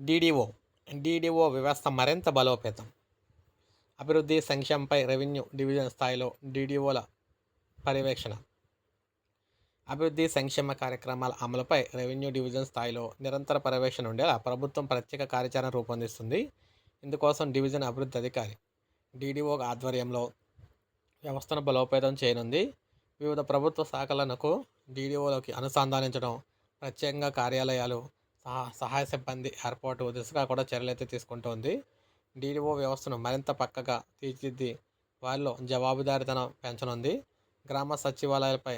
DDO DDO వ్యవస్థ మరింత బలోపేతం. అభివృద్ధి సంక్షేమంపై రెవెన్యూ డివిజన్ స్థాయిలో డీడీఓల పర్యవేక్షణ. అభివృద్ధి సంక్షేమ కార్యక్రమాల అమలుపై రెవెన్యూ డివిజన్ స్థాయిలో నిరంతర పర్యవేక్షణ ఉండేలా ప్రభుత్వం ప్రత్యేక కార్యాచరణ రూపొందిస్తుంది. ఇందుకోసం డివిజన్ అభివృద్ధి అధికారి డీడీఓ ఆధ్వర్యంలో వ్యవస్థను బలోపేతం చేయనుంది. వివిధ ప్రభుత్వ శాఖలకు డీడీఓలోకి అనుసంధానించడం ప్రత్యేకంగా కార్యాలయాలు సహాయ సిబ్బంది ఏర్పాటు దిశగా కూడా చర్యలైతే తీసుకుంటోంది. డీడీఓ వ్యవస్థను మరింత పక్కగా తీర్చిదిద్ది వారిలో జవాబుదారీతనం పెంచనుంది. గ్రామ సచివాలయాలపై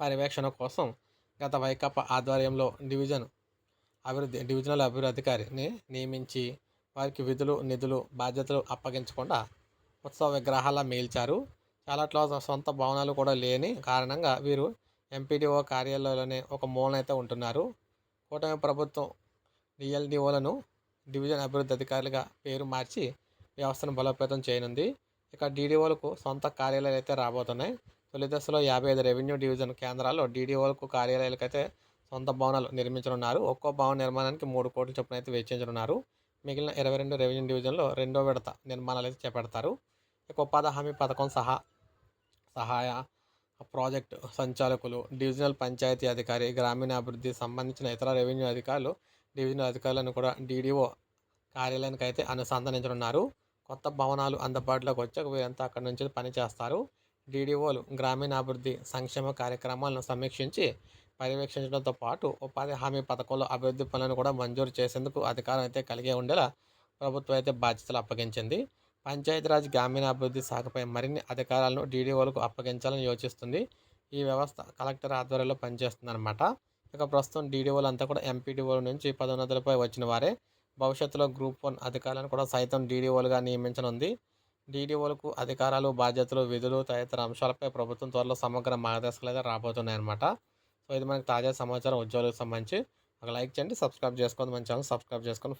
పర్యవేక్షణ కోసం గత వైకాపా ఆధ్వర్యంలో డివిజన్ అభివృద్ధి డివిజనల్ అభివృద్ధి అధికారిని నియమించి వారికి విధులు నిధులు బాధ్యతలు అప్పగించకుండా ఉత్సవ విగ్రహాల మేల్చారు. చాలాట్లో సొంత భవనాలు కూడా లేని కారణంగా వీరు ఎంపీడీఓ కార్యాలయంలోనే ఒక మూలనైతే ఉంటున్నారు. కూటమి ప్రభుత్వం డిఎల్డిఓలను డివిజన్ అభివృద్ధి అధికారులుగా పేరు మార్చి వ్యవస్థను బలోపేతం చేయనుంది. ఇక డీడీఓలకు సొంత కార్యాలయాలు అయితే రాబోతున్నాయి. తొలి దశలో యాభై ఐదు రెవెన్యూ డివిజన్ కేంద్రాల్లో డీడీఓలకు కార్యాలయాలకు అయితే సొంత భవనాలు నిర్మించనున్నారు. ఒక్కో భవన నిర్మాణానికి మూడు కోట్ల చొప్పున అయితే వెచ్చించనున్నారు. మిగిలిన ఇరవై రెండు రెవెన్యూ డివిజన్లో రెండో విడత నిర్మాణాలు అయితే చేపడతారు. ఇక ఉపాధి హామీ పథకం సహా సహాయ ప్రాజెక్టు సంచాలకులు డివిజనల్ పంచాయతీ అధికారి గ్రామీణాభివృద్ధి సంబంధించిన ఇతర రెవెన్యూ అధికారులు డివిజనల్ అధికారులను కూడా డీడీఓ కార్యాలయానికి అయితే అనుసంధానించనున్నారు. కొత్త భవనాలు అందుబాటులోకి వచ్చాక వీరంతా అక్కడి నుంచి పని చేస్తారు. డీడీఓలు గ్రామీణాభివృద్ధి సంక్షేమ కార్యక్రమాలను సమీక్షించి పర్యవేక్షించడంతో పాటు ఉపాధి హామీ పథకంలో అభివృద్ధి పనులను కూడా మంజూరు చేసేందుకు అధికారం అయితే కలిగి ఉండేలా ప్రభుత్వం అయితే బాధ్యతలు అప్పగించింది. పంచాయతీరాజ్ గ్రామీణాభివృద్ధి శాఖపై మరిన్ని అధికారాలను డీడీఓలకు అప్పగించాలని యోచిస్తుంది. ఈ వ్యవస్థ కలెక్టర్ ఆధ్వర్యంలో పనిచేస్తుందన్నమాట. ఇక ప్రస్తుతం డీడీఓలు అంతా కూడా ఎంపీడీఓల నుంచి పదోన్నతులపై వచ్చిన వారే. భవిష్యత్తులో గ్రూప్ వన్ అధికారులను కూడా సైతం డీడీఓలుగా నియమించనుంది. డీడీఓలకు అధికారాలు బాధ్యతలు విధులు తదితర అంశాలపై ప్రభుత్వం త్వరలో సమగ్ర మార్గదర్శకాలు అయితే రాబోతున్నాయన్నమాట. సో ఇది మనకు తాజా సమాచారం. ఉద్యోగులకు సంబంధించి ఒక లైక్ చేయండి సబ్స్క్రైబ్ చేసుకోండి మన ఛానల్ సబ్స్క్రైబ్ చేసుకొని